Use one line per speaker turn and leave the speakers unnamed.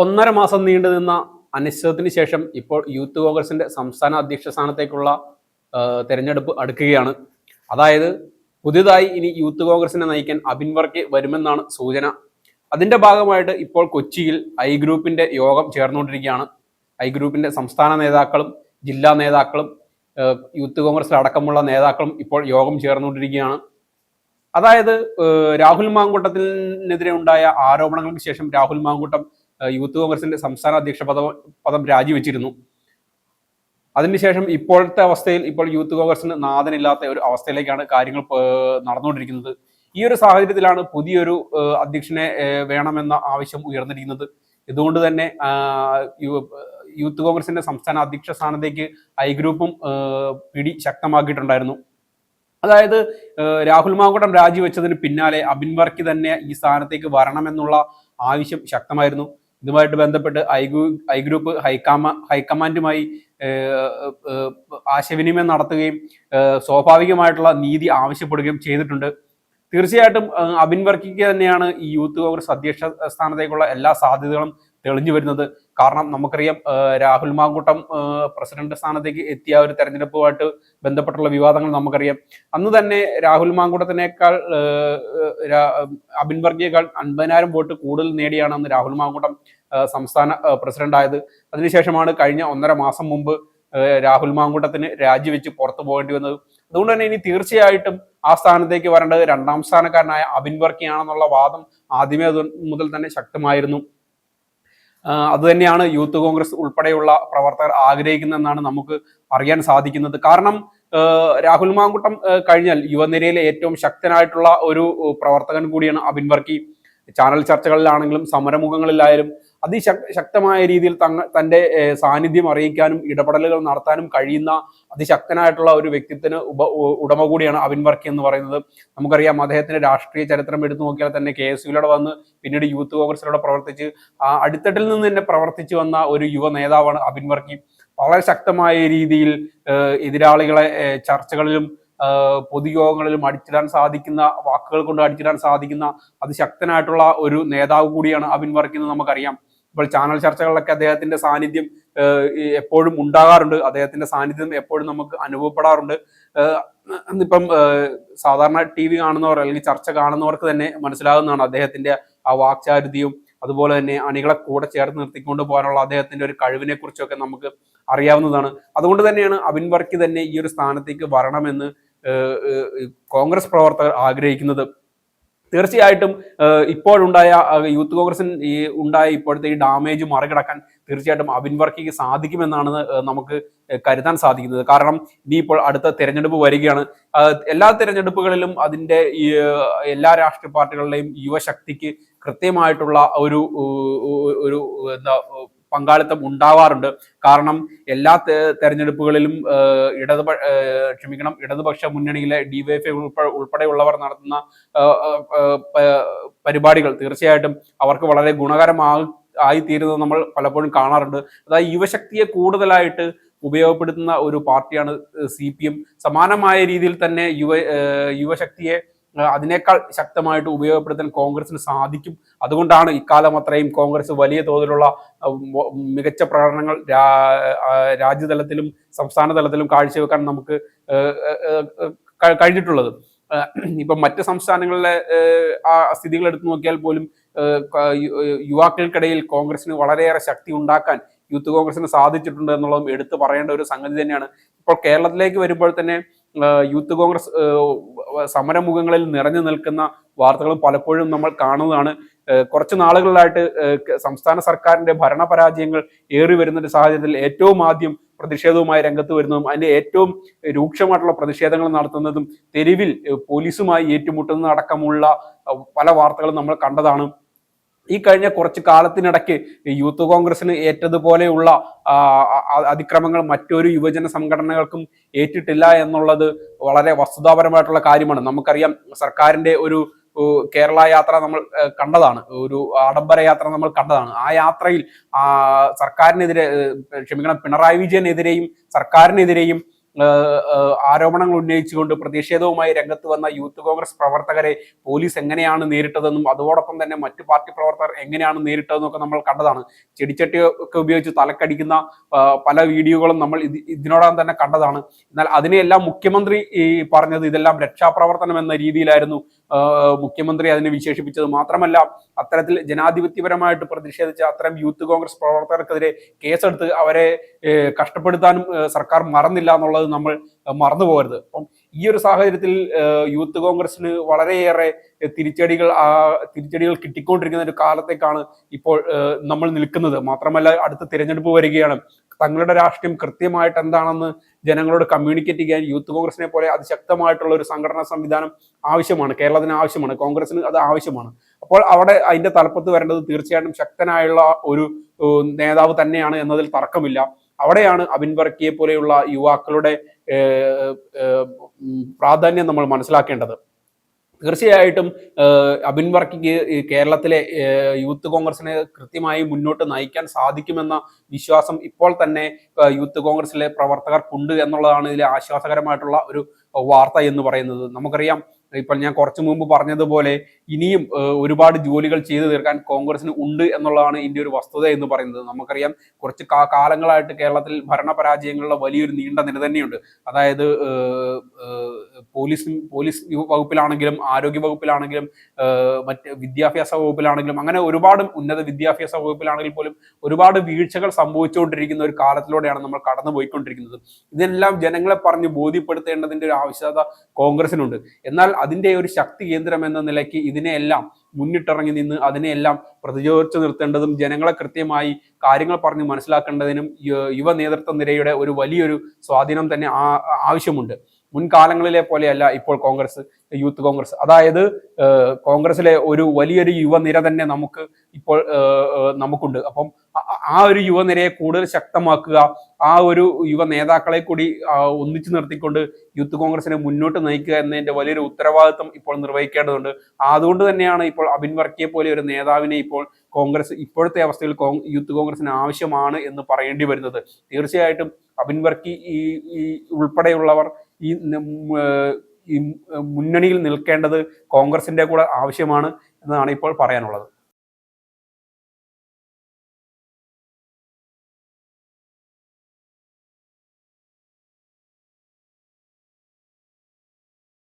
ഒന്നര മാസം നീണ്ടു നിന്ന അനിശ്ചിതത്തിന് ശേഷം ഇപ്പോൾ യൂത്ത് കോൺഗ്രസിന്റെ സംസ്ഥാന അധ്യക്ഷ സ്ഥാനത്തേക്കുള്ള തെരഞ്ഞെടുപ്പ് അടുക്കുകയാണ്. അതായത് പുതിയതായി ഇനി യൂത്ത് കോൺഗ്രസിനെ നയിക്കാൻ അബിൻ വർക്കി വരുമെന്നാണ് സൂചന. അതിന്റെ ഭാഗമായിട്ട് ഇപ്പോൾ കൊച്ചിയിൽ ഐ ഗ്രൂപ്പിന്റെ യോഗം ചേർന്നുകൊണ്ടിരിക്കുകയാണ്. ഐ ഗ്രൂപ്പിന്റെ സംസ്ഥാന നേതാക്കളും ജില്ലാ നേതാക്കളും യൂത്ത് കോൺഗ്രസിൽ അടക്കമുള്ള നേതാക്കളും ഇപ്പോൾ യോഗം ചേർന്നുകൊണ്ടിരിക്കുകയാണ്. അതായത് രാഹുൽ മാങ്കൂട്ടത്തിനെതിരെ ഉണ്ടായ ആരോപണങ്ങൾക്ക് ശേഷം രാഹുൽ മാങ്കൂട്ടം യൂത്ത് കോൺഗ്രസിന്റെ സംസ്ഥാന അധ്യക്ഷ പദം പദം രാജിവെച്ചിരുന്നു. അതിനുശേഷം ഇപ്പോഴത്തെ അവസ്ഥയിൽ ഇപ്പോൾ യൂത്ത് കോൺഗ്രസിന് നാഥനില്ലാത്ത ഒരു അവസ്ഥയിലേക്കാണ് കാര്യങ്ങൾ നടന്നുകൊണ്ടിരിക്കുന്നത്. ഈ ഒരു സാഹചര്യത്തിലാണ് പുതിയൊരു അധ്യക്ഷനെ വേണമെന്ന ആവശ്യം ഉയർന്നിരിക്കുന്നത്. ഇതുകൊണ്ട് തന്നെ യൂത്ത് കോൺഗ്രസിന്റെ സംസ്ഥാന അധ്യക്ഷ സ്ഥാനത്തേക്ക് ഐ ഗ്രൂപ്പും പിടി ശക്തമാക്കിയിട്ടുണ്ടായിരുന്നു. അതായത് രാഹുൽ മാങ്കുടം രാജിവെച്ചതിന് പിന്നാലെ അബിൻ വർക്കി തന്നെ ഈ സ്ഥാനത്തേക്ക് വരണമെന്നുള്ള ആവശ്യം ശക്തമായിരുന്നു. ഇതുമായിട്ട് ബന്ധപ്പെട്ട് ഐ ഐ ഗ്രൂപ്പ് ഹൈക്കമാ ഹൈക്കമാൻഡുമായി ആശയവിനിമയം നടത്തുകയും സ്വാഭാവികമായിട്ടുള്ള നീതി ആവശ്യപ്പെടുകയും ചെയ്തിട്ടുണ്ട്. തീർച്ചയായിട്ടും അബിൻ വർക്കിക്ക് തന്നെയാണ് ഈ യൂത്ത് കോൺഗ്രസ് അധ്യക്ഷ സ്ഥാനത്തേക്കുള്ള എല്ലാ സാധ്യതകളും തെളിഞ്ഞു വരുന്നത്. കാരണം നമുക്കറിയാം രാഹുൽ മാങ്കൂട്ടം പ്രസിഡന്റ് സ്ഥാനത്തേക്ക് എത്തിയ ഒരു തെരഞ്ഞെടുപ്പുമായിട്ട് ബന്ധപ്പെട്ടുള്ള വിവാദങ്ങൾ നമുക്കറിയാം. അന്ന് തന്നെ രാഹുൽ മാങ്കൂട്ടത്തിനേക്കാൾ അബിൻ വർഗിയേക്കാൾ അൻപതിനായിരം വോട്ട് കൂടുതൽ നേടിയാണ് അന്ന് രാഹുൽ മാങ്കൂട്ടം സംസ്ഥാന പ്രസിഡന്റ് ആയത് അതിനുശേഷമാണ് കഴിഞ്ഞ ഒന്നര മാസം മുമ്പ് രാഹുൽ മാങ്കൂട്ടത്തിന് രാജിവെച്ച് പുറത്തു പോകേണ്ടി വന്നത്. അതുകൊണ്ട് തന്നെ ഇനി തീർച്ചയായിട്ടും ആ സ്ഥാനത്തേക്ക് വരേണ്ടത് രണ്ടാം സ്ഥാനക്കാരനായ അബിൻ വർക്കിയാണെന്നുള്ള വാദം ആദ്യമേ മുതൽ തന്നെ ശക്തമായിരുന്നു. അതുതന്നെയാണ് യൂത്ത് കോൺഗ്രസ് ഉൾപ്പെടെയുള്ള പ്രവർത്തകർ ആഗ്രഹിക്കുന്നതെന്നാണ് നമുക്ക് അറിയാൻ സാധിക്കുന്നത്. കാരണം രാഹുൽ മാങ്കുട്ടം കഴിഞ്ഞാൽ യുവനിരയിലെ ഏറ്റവും ശക്തനായിട്ടുള്ള ഒരു പ്രവർത്തകൻ കൂടിയാണ് അബിൻ വർക്കി. ചാനൽ ചർച്ചകളിലാണെങ്കിലും സമരമുഖങ്ങളിലായാലും അതിശക്തമായ രീതിയിൽ തങ്ങ തന്റെ സാന്നിധ്യം അറിയിക്കാനും ഇടപെടലുകൾ നടത്താനും കഴിയുന്ന അതിശക്തനായിട്ടുള്ള ഒരു വ്യക്തിത്വത്തിന് ഉപ ഉടമ കൂടിയാണ് അവിൻ വർക്കി എന്ന് പറയുന്നത്. നമുക്കറിയാം അദ്ദേഹത്തിന്റെ രാഷ്ട്രീയ ചരിത്രം എടുത്തു നോക്കിയാൽ തന്നെ കെ എസ് യുയിലൂടെ വന്ന് പിന്നീട് യൂത്ത് കോൺഗ്രസിലൂടെ പ്രവർത്തിച്ച് ആ അടിത്തട്ടിൽ നിന്ന് തന്നെ പ്രവർത്തിച്ചു വന്ന ഒരു യുവ നേതാവാണ് അബിൻ വർക്കി. വളരെ ശക്തമായ രീതിയിൽ എതിരാളികളെ ചർച്ചകളിലും പൊതുയോഗങ്ങളിലും അടിച്ചിടാൻ സാധിക്കുന്ന വാക്കുകൾ കൊണ്ട് അടിച്ചിടാൻ സാധിക്കുന്ന അതിശക്തനായിട്ടുള്ള ഒരു നേതാവ് കൂടിയാണ് അബിൻ വർക്കി എന്ന് നമുക്കറിയാം. ഇപ്പോൾ ചാനൽ ചർച്ചകളിലൊക്കെ അദ്ദേഹത്തിന്റെ സാന്നിധ്യം എപ്പോഴും ഉണ്ടാകാറുണ്ട്. അദ്ദേഹത്തിന്റെ സാന്നിധ്യം എപ്പോഴും നമുക്ക് അനുഭവപ്പെടാറുണ്ട്. ഇപ്പം സാധാരണ ടി വി കാണുന്നവർ അല്ലെങ്കിൽ ചർച്ച കാണുന്നവർക്ക് തന്നെ മനസ്സിലാകുന്നതാണ് അദ്ദേഹത്തിന്റെ ആ വാക്ചാരുതിയും അതുപോലെ തന്നെ അണികളെ കൂടെ ചേർത്ത് നിർത്തിക്കൊണ്ട് പോകാനുള്ള അദ്ദേഹത്തിന്റെ ഒരു കഴിവിനെ കുറിച്ചൊക്കെ നമുക്ക് അറിയാവുന്നതാണ്. അതുകൊണ്ട് തന്നെയാണ് അബിൻ വർക്കി തന്നെ ഈ ഒരു സ്ഥാനത്തേക്ക് വരണമെന്ന് കോൺഗ്രസ് പ്രവർത്തകർ ആഗ്രഹിക്കുന്നത്. തീർച്ചയായിട്ടും ഇപ്പോഴുണ്ടായ യൂത്ത് കോൺഗ്രസിന് ഈ ഉണ്ടായ ഇപ്പോഴത്തെ ഈ ഡാമേജ് മറികടക്കാൻ തീർച്ചയായിട്ടും അബിൻ വർക്കിക്ക് സാധിക്കുമെന്നാണ് നമുക്ക് കരുതാൻ സാധിക്കുന്നത്. കാരണം ഇനിയിപ്പോൾ അടുത്ത തെരഞ്ഞെടുപ്പ് വരികയാണ്. എല്ലാ തെരഞ്ഞെടുപ്പുകളിലും അതിന്റെ എല്ലാ രാഷ്ട്രീയ പാർട്ടികളുടെയും യുവശക്തിക്ക് കൃത്യമായിട്ടുള്ള ഒരു ഒരു എന്താ പങ്കാളിത്തം ഉണ്ടാവാറുണ്ട്. കാരണം എല്ലാ തെരഞ്ഞെടുപ്പുകളിലും ഇടത് ക്ഷമിക്കണം ഇടതുപക്ഷ മുന്നണിയിലെ ഡിവൈഎഫ്ഐ ഉൾപ്പെടെ ഉൾപ്പെടെയുള്ളവർ നടത്തുന്ന പരിപാടികൾ തീർച്ചയായിട്ടും അവർക്ക് വളരെ ഗുണകരമാ ആയിത്തീരുന്നത് നമ്മൾ പലപ്പോഴും കാണാറുണ്ട്. അതായത് യുവശക്തിയെ കൂടുതലായിട്ട് ഉപയോഗപ്പെടുത്തുന്ന ഒരു പാർട്ടിയാണ് സി പി എം. സമാനമായ രീതിയിൽ തന്നെ യുവ യുവശക്തിയെ അതിനേക്കാൾ ശക്തമായിട്ട് ഉപയോഗപ്പെടുത്താൻ കോൺഗ്രസിന് സാധിക്കും. അതുകൊണ്ടാണ് ഇക്കാലം അത്രയും കോൺഗ്രസ് വലിയ തോതിലുള്ള മികച്ച പ്രകടനങ്ങൾ രാജ്യതലത്തിലും സംസ്ഥാന തലത്തിലും കാഴ്ചവെക്കാൻ നമുക്ക് കഴിഞ്ഞിട്ടുള്ളത്. ഇപ്പം മറ്റ് സംസ്ഥാനങ്ങളിലെ ആ സ്ഥിതികൾ എടുത്തു നോക്കിയാൽ പോലും യുവാക്കൾക്കിടയിൽ കോൺഗ്രസിന് വളരെയേറെ ശക്തി ഉണ്ടാക്കാൻ യൂത്ത് കോൺഗ്രസിന് സാധിച്ചിട്ടുണ്ട് എന്നുള്ളതും എടുത്തു പറയേണ്ട ഒരു സംഗതി തന്നെയാണ്. ഇപ്പോൾ കേരളത്തിലേക്ക് വരുമ്പോൾ തന്നെ യൂത്ത് കോൺഗ്രസ് സമരമുഖങ്ങളിൽ നിറഞ്ഞു നിൽക്കുന്ന വാർത്തകളും പലപ്പോഴും നമ്മൾ കാണുന്നതാണ്. കുറച്ച് നാളുകളിലായിട്ട് സംസ്ഥാന സർക്കാരിന്റെ ഭരണപരാജയങ്ങൾ ഏറി വരുന്ന ഒരു സാഹചര്യത്തിൽ ഏറ്റവും ആദ്യം പ്രതിഷേധവുമായി രംഗത്ത് വരുന്നതും അതിന്റെ ഏറ്റവും രൂക്ഷമായിട്ടുള്ള പ്രതിഷേധങ്ങൾ നടത്തുന്നതും തെരുവിൽ പോലീസുമായി ഏറ്റുമുട്ടുന്നതടക്കമുള്ള പല വാർത്തകളും നമ്മൾ കണ്ടതാണ്. ഈ കഴിഞ്ഞ കുറച്ച് കാലത്തിനിടയ്ക്ക് യൂത്ത് കോൺഗ്രസിന് ഏറ്റതുപോലെയുള്ള അതിക്രമങ്ങൾ മറ്റൊരു യുവജന സംഘടനകൾക്കും ഏറ്റിട്ടില്ല എന്നുള്ളത് വളരെ വസ്തുതാപരമായിട്ടുള്ള കാര്യമാണ്. നമുക്കറിയാം സർക്കാരിന്റെ ഒരു കേരള യാത്ര നമ്മൾ കണ്ടതാണ്. ഒരു ആഡംബര യാത്ര നമ്മൾ കണ്ടതാണ്. ആ യാത്രയിൽ സർക്കാരിനെതിരെ ക്ഷമിക്കണം പിണറായി വിജയനെതിരെയും സർക്കാരിനെതിരെയും ആരോപണങ്ങൾ ഉന്നയിച്ചുകൊണ്ട് പ്രതിഷേധവുമായി രംഗത്ത് വന്ന യൂത്ത് കോൺഗ്രസ് പ്രവർത്തകരെ പോലീസ് എങ്ങനെയാണ് നേരിട്ടതെന്നും അതോടൊപ്പം തന്നെ മറ്റു പാർട്ടി പ്രവർത്തകർ എങ്ങനെയാണ് നേരിട്ടതെന്നും ഒക്കെ നമ്മൾ കണ്ടതാണ്. ചെടിച്ചട്ടി ഒക്കെ ഉപയോഗിച്ച് തലക്കടിക്കുന്ന പല വീഡിയോകളും നമ്മൾ ഇത് ഇതിനോടകം തന്നെ കണ്ടതാണ്. എന്നാൽ അതിനെയെല്ലാം മുഖ്യമന്ത്രി ഈ പറഞ്ഞത് ഇതെല്ലാം രക്ഷാപ്രവർത്തനം എന്ന രീതിയിലായിരുന്നു. മുഖ്യമന്ത്രി അതിനെ വിശേഷിപ്പിച്ചത് മാത്രമല്ല അത്തരത്തിൽ ജനാധിപത്യപരമായിട്ട് പ്രതിഷേധിച്ച അത്തരം യൂത്ത് കോൺഗ്രസ് പ്രവർത്തകർക്കെതിരെ കേസെടുത്ത് അവരെ കഷ്ടപ്പെടുത്താനും സർക്കാർ മറന്നില്ല എന്നുള്ളത് നമ്മൾ മറന്നു പോകരുത് അപ്പം ഈ ഒരു സാഹചര്യത്തിൽ യൂത്ത് കോൺഗ്രസിന് വളരെയേറെ തിരിച്ചടികൾ തിരിച്ചടികൾ കിട്ടിക്കൊണ്ടിരിക്കുന്ന ഒരു കാലത്തേക്കാണ് ഇപ്പോൾ നമ്മൾ നിൽക്കുന്നത്. മാത്രമല്ല അടുത്ത തിരഞ്ഞെടുപ്പ് വരികയാണ്. തങ്ങളുടെ രാഷ്ട്രീയം കൃത്യമായിട്ട് എന്താണെന്ന് ജനങ്ങളോട് കമ്മ്യൂണിക്കേറ്റ് ചെയ്യാൻ യൂത്ത് കോൺഗ്രസിനെ പോലെ അതിശക്തമായിട്ടുള്ള ഒരു സംഘടനാ സംവിധാനം ആവശ്യമാണ്. കേരളത്തിന് ആവശ്യമാണ്. കോൺഗ്രസിന് അത് ആവശ്യമാണ്. അപ്പോൾ അവിടെ അതിന്റെ തലപ്പത്ത് വരേണ്ടത് തീർച്ചയായിട്ടും ശക്തനായുള്ള ഒരു നേതാവ് തന്നെയാണ് എന്നതിൽ തർക്കമില്ല. അവിടെയാണ് അബിൻ വർക്കിയെ പോലെയുള്ള യുവാക്കളുടെ പ്രാധാന്യം നമ്മൾ മനസ്സിലാക്കേണ്ടത്. തീർച്ചയായിട്ടും അബിൻ വർക്കിക്ക് കേരളത്തിലെ യൂത്ത് കോൺഗ്രസിനെ കൃത്യമായി മുന്നോട്ട് നയിക്കാൻ സാധിക്കുമെന്ന വിശ്വാസം ഇപ്പോൾ തന്നെ യൂത്ത് കോൺഗ്രസിലെ പ്രവർത്തകർക്കുണ്ട് എന്നുള്ളതാണ് ഇതിലെ ആശ്വാസകരമായിട്ടുള്ള ഒരു വാർത്ത എന്ന് പറയുന്നത്. നമുക്കറിയാം ഇപ്പോൾ ഞാൻ കുറച്ചു മുമ്പ് പറഞ്ഞതുപോലെ ഇനിയും ഒരുപാട് ജോലികൾ ചെയ്തു തീർക്കാൻ കോൺഗ്രസിന് ഉണ്ട് എന്നുള്ളതാണ് ഇതിന്റെ ഒരു വസ്തുത എന്ന് പറയുന്നത്. നമുക്കറിയാം കുറച്ച് കാലങ്ങളായിട്ട് കേരളത്തിൽ ഭരണപരാജയങ്ങളുടെ വലിയൊരു നീണ്ട നില തന്നെയുണ്ട്. അതായത് പോലീസ് പോലീസ് വകുപ്പിലാണെങ്കിലും ആരോഗ്യ വകുപ്പിലാണെങ്കിലും മറ്റ് വിദ്യാഭ്യാസ വകുപ്പിലാണെങ്കിലും അങ്ങനെ ഒരുപാട് ഉന്നത വിദ്യാഭ്യാസ വകുപ്പിലാണെങ്കിൽ പോലും ഒരുപാട് വീഴ്ചകൾ സംഭവിച്ചുകൊണ്ടിരിക്കുന്ന ഒരു കാലത്തിലൂടെയാണ് നമ്മൾ കടന്നു പോയിക്കൊണ്ടിരിക്കുന്നത് ഇതെല്ലാം ജനങ്ങളെ പറഞ്ഞ് ബോധ്യപ്പെടുത്തേണ്ടതിന്റെ ഒരു ആവശ്യകത കോൺഗ്രസിനുണ്ട് എന്നാൽ അതിന്റെ ഒരു ശക്തി കേന്ദ്രം എന്ന നിലയ്ക്ക് ഇതിനെയെല്ലാം മുന്നിട്ടിറങ്ങി നിന്ന് അതിനെയെല്ലാം പ്രതിരോധിച്ചു നിർത്തേണ്ടതും ജനങ്ങളെ കൃത്യമായി കാര്യങ്ങൾ പറഞ്ഞ് മനസ്സിലാക്കേണ്ടതിനും യുവ നേതൃത്വ നിരയുടെ ഒരു വലിയൊരു സ്വാധീനം തന്നെ ആവശ്യമുണ്ട്. മുൻകാലങ്ങളിലെ പോലെയല്ല ഇപ്പോൾ കോൺഗ്രസ് യൂത്ത് കോൺഗ്രസ്. അതായത് കോൺഗ്രസിലെ ഒരു വലിയൊരു യുവനിര തന്നെ നമുക്ക് ഇപ്പോൾ നമുക്കുണ്ട്. അപ്പം ആ- ഒരു യുവനിരയെ കൂടുതൽ ശക്തമാക്കുക ആ ഒരു യുവ നേതാക്കളെ കൂടി ഒന്നിച്ചു നിർത്തിക്കൊണ്ട് യൂത്ത് കോൺഗ്രസിനെ മുന്നോട്ട് നയിക്കുക എന്നതിന്റെ വലിയൊരു ഉത്തരവാദിത്വം ഇപ്പോൾ നിർവഹിക്കേണ്ടതുണ്ട്. അതുകൊണ്ട് തന്നെയാണ് ഇപ്പോൾ അബിൻ വർക്കിയെ പോലെ ഒരു നേതാവിനെ ഇപ്പോൾ കോൺഗ്രസ് ഇപ്പോഴത്തെ അവസ്ഥയിൽ യൂത്ത് കോൺഗ്രസിന് ആവശ്യമാണ് എന്ന് പറയേണ്ടി വരുന്നത്. തീർച്ചയായിട്ടും അബിൻ വർക്കി ഈ ഉൾപ്പെടെയുള്ളവർ ഈ മുന്നണിയിൽ നിൽക്കേണ്ടത് കോൺഗ്രസിന്റെ കൂടെ ആവശ്യമാണ് എന്നതാണ് ഇപ്പോൾ പറയാനുള്ളത്.